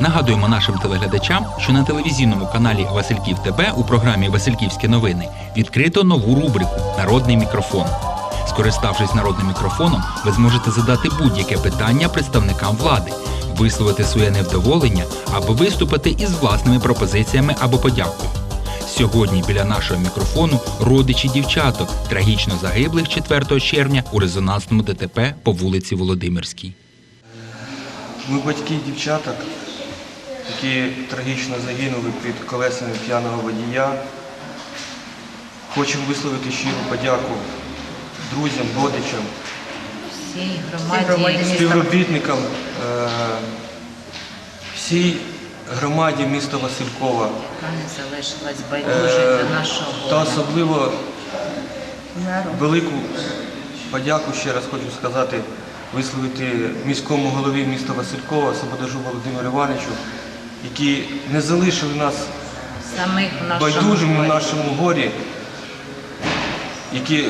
Нагадуємо нашим телеглядачам, що на телевізійному каналі Васильків ТБ у програмі Васильківські новини відкрито нову рубрику Народний мікрофон. Скориставшись народним мікрофоном, ви зможете задати будь-яке питання представникам влади, висловити своє невдоволення або виступити із власними пропозиціями або подякою. Сьогодні біля нашого мікрофону родичі дівчаток, трагічно загиблих 4 червня у резонансному ДТП по вулиці Володимирській. Ми батьки дівчаток, які трагічно загинули під колесами п'яного водія. Хочемо висловити щиру подяку друзям, родичам, співробітникам, е, всій громаді міста Василькова е, та особливо велику подяку ще раз хочу сказати, висловити міському голові міста Василькова, Свободажу Володимиру Івановичу, які не залишили нас самих в нашому байдужими в горі. нашому горі, які,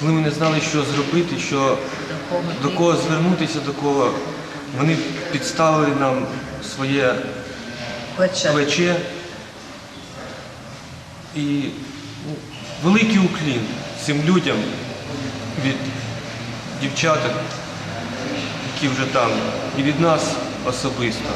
коли ми не знали, що зробити, що, До кого до кого звернутися, до кого, вони підставили нам своє Плече. плече. І ну, великий уклін цим людям від дівчаток, які вже там, і від нас особисто.